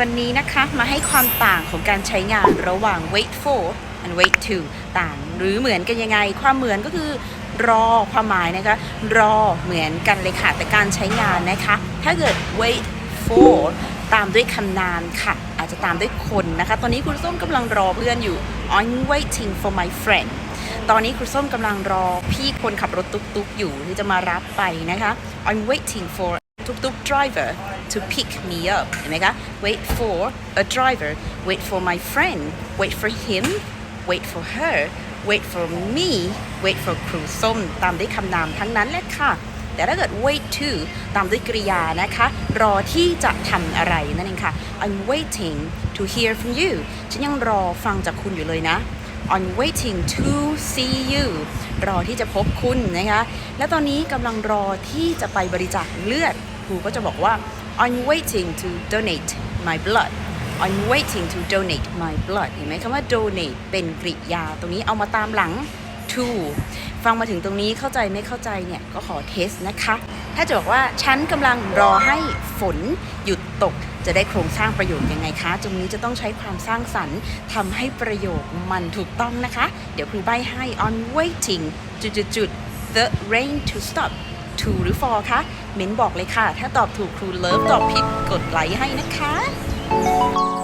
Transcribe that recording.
วันนี้นะคะมาให้ความต่างของการใช้งานระหว่าง wait for and wait to ต่างหรือเหมือนกันยังไง ความเหมือนก็คือรอความหมายนะคะ รอเหมือนกันเลยค่ะแต่การใช้งานนะคะ ถ้าเกิด wait for ตามด้วยคำนามค่ะ อาจจะตามด้วยคนนะคะ ตอนนี้คุณส้มกำลังรอเพื่อนอยู่ I'm waiting for my friend ตอนนี้คุณส้มกำลังรอพี่คนขับรถตุ๊กๆอยู่ที่จะมารับไปนะคะ I'm waiting for ตุ๊กตุ๊ก driver to pick me up เห็นไหมคะ wait for a driver wait for my friend wait for him wait for her wait for me wait for ครูส้มตามด้วยคำนามทั้งนั้นแหละค่ะ แต่ถ้าเกิด wait to ตามด้วยกริยานะคะ รอที่จะทำอะไรนั่นเองค่ะ I'm waiting to hear from you ฉันยังรอฟังจากคุณอยู่เลยนะ I'm waiting to see you รอที่จะพบคุณนะคะ และตอนนี้กำลังรอที่จะไปบริจาคเลือด ครูก็จะบอกว่า I'm waiting to donate my blood I'm waiting to donate my blood เห็นไหมคำว่า donate เป็นกริยา ตรงนี้เอามาตามหลัง to ฟังมาถึงตรงนี้เข้าใจไม่เข้าใจเนี่ย ก็ขอเทสนะคะ ถ้าจะบอกว่าฉันกำลังรอให้ฝนหยุด ตก จะได้โครงสร้างประโยคยังไงคะตรงนี้จะต้องใช้ความสร้างสรรค์ทำให้ประโยคมันถูกต้องนะคะ เดี๋ยวครูใบให้ on waiting จุดจุดจุด the rain to stop to หรือ for คะเม้นบอกเลยค่ะ ถ้าตอบถูกครูเลิฟตอบผิดกดไลค์ให้นะคะ